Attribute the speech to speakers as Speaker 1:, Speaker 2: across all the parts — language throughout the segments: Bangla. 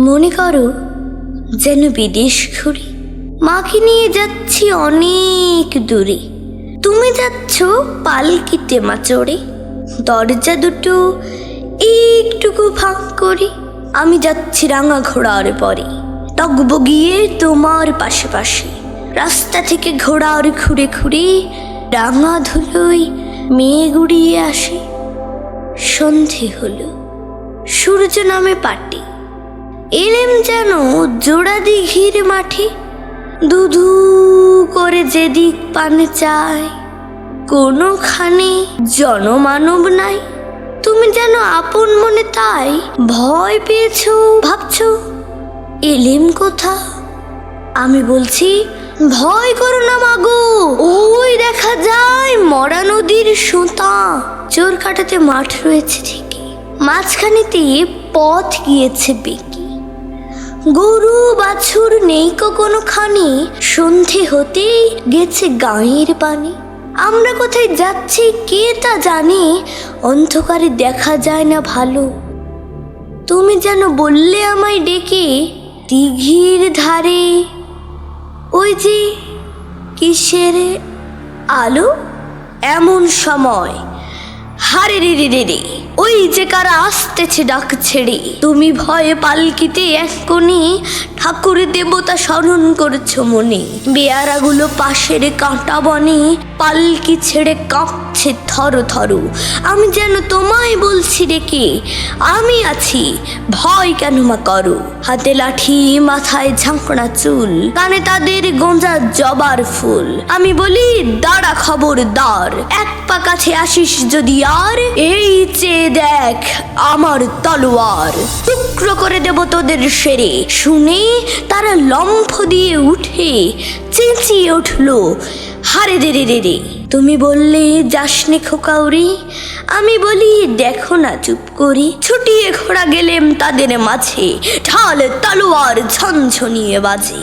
Speaker 1: মনে করো যেন বিদেশ ঘুরে। মাকে নিয়ে যাচ্ছি অনেক দূরে। তুমি যাচ্ছ পালকিতে মা চড়ে দরজা দুটো একটুকু ফাঁক করে। আমি যাচ্ছি রাঙা ঘোড়ার পরে। টকবগিয়ে তোমার পাশে পাশে রাস্তা থেকে ঘোড়ার খুঁড়ে খুঁড়ে রাঙা ধুলোয় মেয়ে গুড়িয়ে আসে। সন্ধে হলো। সূর্য নামে পাটে এলেম যেন জোড়া দিঘির মাঠে। দুধু করে যেদিক পানে চায়, কোনোখানে জনমানব নাই। তুমি যেন আপন মনে তাই ভয় পেয়েছ, ভাবছ, এলেম কোথা? আমি বলছি, ভয় করো না মাগো, ওই দেখা যায় মরা নদীর সুতা। চোর কাটাতে মাঠ রয়েছে ঠিকই মাঝখানেতে পথ গিয়েছে বেঁকে। গরু বাছুর নেই কো কোনোখানে সন্ধে হতেই গেছে গাঁয়ের পানি। আমরা কোথায় যাচ্ছি কে তা জানে, অন্ধকারে দেখা যায় না ভালো। তুমি যেন বললে আমায় ডেকে দিঘির ধারে। ওই যে কিসের আলো? এমন সময় হারে রে রে রে রে। ওই যে কারা আসতেছে ডাক ছেড়ে তুমি ভয়ে পালকিতে এক কোণে ঠাকুর দেবতা স্মরণ করছ মনে। বেয়ারাগুলো পাশের কাঁটা বনে পালকি ছেড়ে কাঁপছে থর থর। আমি যেন তোমায় বলছি ডেকে আমি আছি। ভয় কেন মা করো? হাতে লাঠি, মাথায় ঝাঁকড়া চুল, কানে তাদের গোঁজা জবার ফুল। আমি বলি দাঁড়া খবরদার। এক পা কাছে আসিস যদি আর, এই চেয়ে দেখ আমার তলোয়ার। টুকরো করে দেব তোদের সেরে। শুনে তারা লম্ফ দিয়ে উঠে চেঁচিয়ে উঠল, হারে দে রে রে রে, তুমি বললে যাসনে খোকাউরি, আমি বলি দেখো না চুপ করি। ছুটিয়ে ঘোড়া গেলেম তাদের মাঝে, ঢাল তলোয়ার ঝনঝনিয়ে বাজে।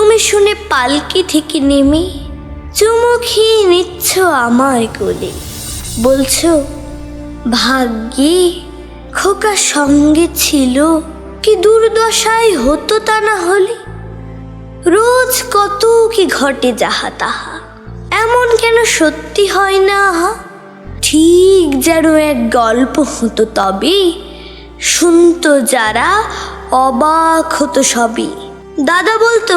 Speaker 1: তুমি শুনে পালকি থেকে নেমে চুমু খেয়ে নিচ্ছ আমায় কোলে। বলছো, ভাগ্যে খোকা সঙ্গে ছিল, কি দুর্দশায় হতো তা না হলে? রোজ কত কি ঘটে যাহা তাহা, এমন কেন সত্যি হয় না? ঠিক যেন এক গল্প হতো তবে, শুনতো যারা অবাক হতো সবই দাদা বলতো